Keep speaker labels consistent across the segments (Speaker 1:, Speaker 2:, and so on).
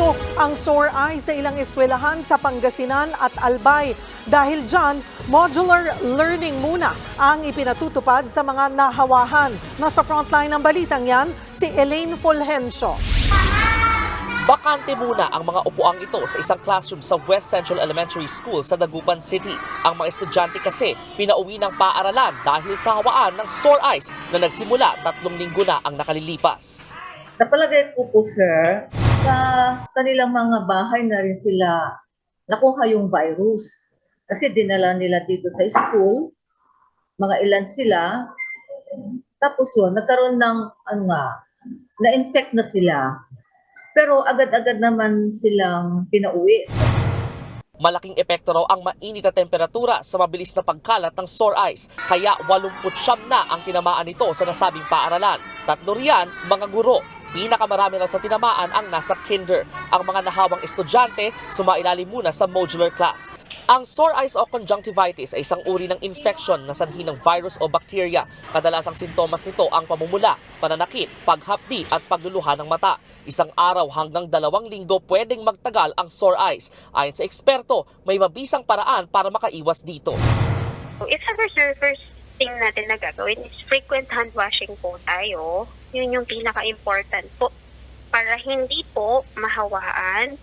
Speaker 1: umaabuso ang sore eye sa ilang eskwelahan sa Pangasinan at Albay. Dahil dyan, modular learning muna ang ipinatutupad sa mga nahawahan. Nasa frontline ng balitang yan, si Elaine Fulgencio.
Speaker 2: Bakante muna ang mga upuang ito sa isang classroom sa West Central Elementary School sa Dagupan City. Ang mga estudyante kasi pinauwi ng paaralan dahil sa hawaan ng sore eyes na nagsimula tatlong linggo na ang nakalilipas.
Speaker 3: Sa palagay ko po, sir, sa kanilang mga bahay na rin sila nakuha yung virus. Kasi dinala nila dito sa school, mga ilan sila, tapos yun, nagkaroon ng, ano nga, na-infect na sila. Pero agad-agad naman silang pinauwi.
Speaker 2: Malaking epekto raw ang mainit na temperatura sa mabilis na pagkalat ng sore eyes. Kaya 89 na ang tinamaan nito sa nasabing paaralan. Tatlo riyan, mga guro. Pinakamarami raw sa tinamaan ang nasa kinder. Ang mga nahawang estudyante, sumailalim muna sa modular class. Ang sore eyes o conjunctivitis ay isang uri ng infection na sanhi ng virus o bacteria. Kadalasang sintomas nito ang pamumula, pananakit, paghapdi at pagluluha ng mata. Isang araw hanggang dalawang linggo pwedeng magtagal ang sore eyes. Ayon sa eksperto, may mabisang paraan para makaiwas dito.
Speaker 4: If ever sir, first thing natin na gagawin is frequent hand washing po tayo. Yun yung pinaka-important po. Para hindi po mahawaan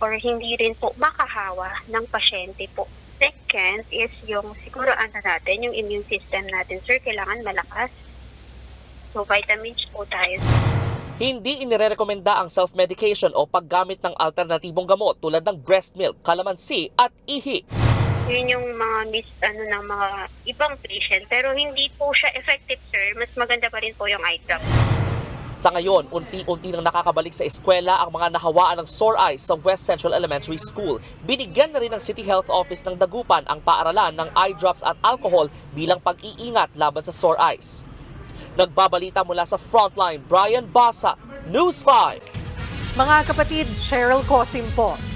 Speaker 4: or hindi rin po makahawa ng pasyente po. Second is yung siguro ano natin, yung immune system natin, sir, kailangan malakas. So, vitamins po tayo.
Speaker 2: Hindi inirekomenda ang self-medication o paggamit ng alternatibong gamot tulad ng breast milk, calamansi at ihi.
Speaker 4: Yun yung mga mis, ano, ng mga ibang patient. Pero hindi po siya effective, sir. Mas maganda pa rin po yung eye drop.
Speaker 2: Sa ngayon, unti-unti nang nakakabalik sa eskwela ang mga nahawaan ng sore eyes sa West Central Elementary School. Binigyan na rin ng City Health Office ng Dagupan ang paaralan ng eye drops at alcohol bilang pag-iingat laban sa sore eyes. Nagbabalita mula sa Frontline, Brian Basa, News 5.
Speaker 1: Mga kapatid, Cheryl Cosim po.